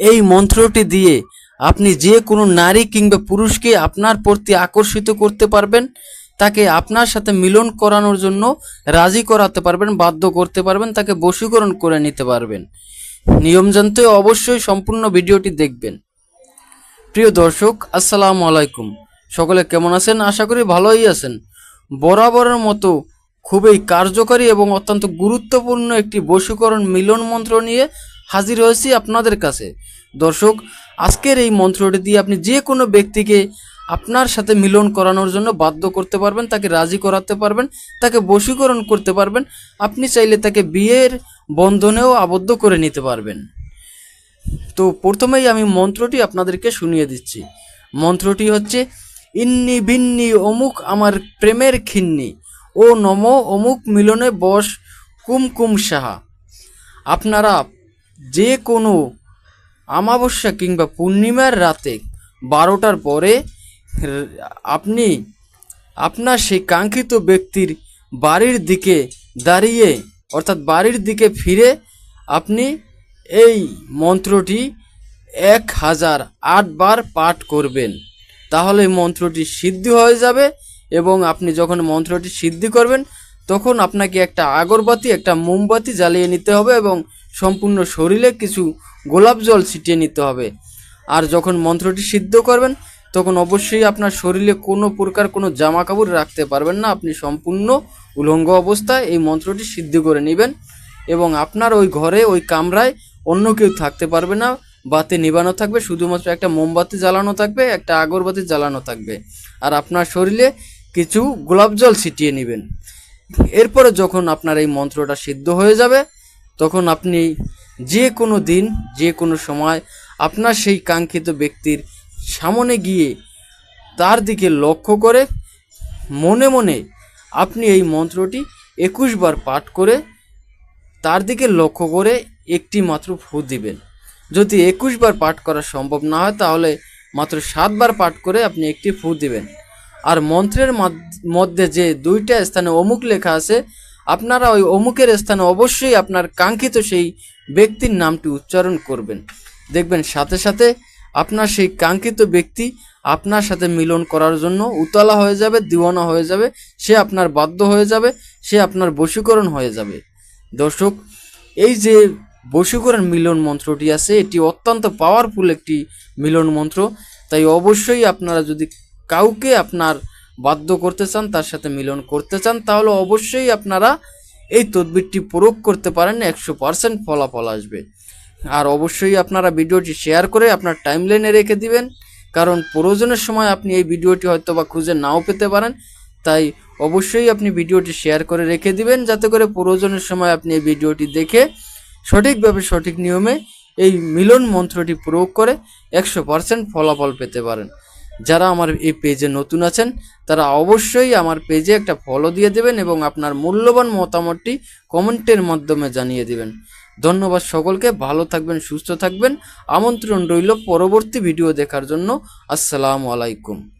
এই মন্ত্রটি দিয়ে আপনি যে কোনো নারী কিংবা পুরুষকে আপনার প্রতি আকর্ষিত করতে পারবেন, তাকে আপনার সাথে মিলন করানোর জন্য রাজি করাতে পারবেন, বাধ্য করতে পারবেন, তাকে বশীকরণ করে নিতে পারবেন। নিয়ম জানতে অবশ্যই সম্পূর্ণ ভিডিওটি দেখবেন। প্রিয় দর্শক, আসসালামু আলাইকুম। সকলে কেমন আছেন? আশা করি ভালোই আছেন। বরাবরের মতো খুবই কার্যকরী এবং অত্যন্ত গুরুত্বপূর্ণ একটি বশীকরণ মিলন মন্ত্র নিয়ে হাজির হয়েছি আপনাদের কাছে। দর্শক, আজকের এই মন্ত্রটি দিয়ে আপনি যে কোনো ব্যক্তিকে আপনার সাথে মিলন করানোর জন্য বাধ্য করতে পারবেন, তাকে রাজি করাতে পারবেন, তাকে বশীকরণ করতে পারবেন, আপনি চাইলে তাকে বিয়ের বন্ধনেও আবদ্ধ করে নিতে পারবেন। তো প্রথমেই আমি মন্ত্রটি আপনাদেরকে শুনিয়ে দিচ্ছি। মন্ত্রটি হচ্ছে, ইন্নি ভিন্নি অমুক আমার প্রেমের খিন্নি, ও নম অমুক মিলনে বস কুমকুম সাহা। আপনারা যে কোনো আমাবস্যা কিংবা পূর্ণিমার রাতে বারোটার পরে আপনি আপনার সেই কাঙ্ক্ষিত ব্যক্তির বাড়ির দিকে দাঁড়িয়ে, অর্থাৎ বাড়ির দিকে ফিরে আপনি এই মন্ত্রটি এক হাজার আটবার পাঠ করবেন। তাহলে মন্ত্রটি সিদ্ধি হয়ে যাবে এবং আপনি যখন মন্ত্রটি সিদ্ধি করবেন, তখন আপনাকে একটা আগরবাতি, একটা মোমবাতি জ্বালিয়ে নিতে হবে এবং সম্পূর্ণ শরীরে কিছু গোলাপ জল ছিটিয়ে নিতে হবে। আর যখন মন্ত্রটি সিদ্ধ করবেন, তখন অবশ্যই আপনার শরীরে কোনো প্রকার কোনো জামা কাপড় রাখতে পারবেন না। আপনি সম্পূর্ণ উলঙ্গ অবস্থায় এই মন্ত্রটি সিদ্ধ করে নেবেন এবং আপনার ওই ঘরে, ওই কামরায় অন্য কেউ থাকতে পারবে না। বাতি নিবানো থাকবে, শুধুমাত্র একটা মোমবাতি জ্বালানো থাকবে, একটা আগরবাতি জ্বালানো থাকবে। আর আপনার শরীরে কিছু গোলাপ জল ছিটিয়ে নেবেন। এরপরে যখন আপনার এই মন্ত্রটা সিদ্ধ হয়ে যাবে তখন আপনি যে কোনো দিন, যে কোনো সময় আপনার সেই কাঙ্ক্ষিত ব্যক্তির সামনে গিয়ে তার দিকে লক্ষ্য করে মনে মনে আপনি এই মন্ত্রটি একুশ বার পাঠ করে তার দিকে লক্ষ্য করে একটি মাত্র ফু দিবেন। যদি একুশ বার পাঠ করা সম্ভব না হয়, তাহলে মাত্র সাতবার পাঠ করে আপনি একটি ফু দিবেন। আর মন্ত্রের মধ্যে যে দুইটা স্থানে অমুক লেখা আছে আপনারা ওই অমুকের স্থানে অবশ্যই আপনার কাঙ্ক্ষিত সেই ব্যক্তির নামটি উচ্চারণ করবেন। দেখবেন সাথে সাথে আপনার সেই কাঙ্ক্ষিত ব্যক্তি আপনার সাথে মিলন করার জন্য উতলা হয়ে যাবে, দিওয়ানা হয়ে যাবে, সে আপনার বাধ্য হয়ে যাবে, সে আপনার বশীকরণ হয়ে যাবে। দর্শক, এই যে বশীকরণ মিলন মন্ত্রটি আছে, এটি অত্যন্ত পাওয়ারফুল একটি মিলন মন্ত্র। তাই অবশ্যই আপনারা যদি কাউকে আপনার বাধ্য করতে চান, তার সাথে মিলন করতে চান, তাহলে অবশ্যই আপনারা এই তদবিরটি প্রয়োগ করতে পারেন, একশো পার্সেন্ট ফলাফল আসবে। আর অবশ্যই আপনারা ভিডিওটি শেয়ার করে আপনার টাইমলাইনে রেখে দিবেন, কারণ প্রয়োজনের সময় আপনি এই ভিডিওটি হয়তো বা খুঁজে নাও পেতে পারেন। তাই অবশ্যই আপনি ভিডিওটি শেয়ার করে রেখে দিবেন, যাতে করে প্রয়োজনের সময় আপনি এই ভিডিওটি দেখে সঠিকভাবে সঠিক নিয়মে এই মিলন মন্ত্রটি প্রয়োগ করে একশো পার্সেন্ট ফলাফল পেতে পারেন। যারা আমার এই পেজে নতুন আছেন, তারা অবশ্যই আমার পেজে একটা ফলো দিয়ে দেবেন এবং আপনার মূল্যবান মতামতটি কমেন্টের মাধ্যমে জানিয়ে দেবেন। ধন্যবাদ সকলকে, ভালো থাকবেন, সুস্থ থাকবেন। আমন্ত্রণ রইল পরবর্তী ভিডিও দেখার জন্য। আসসালামু আলাইকুম।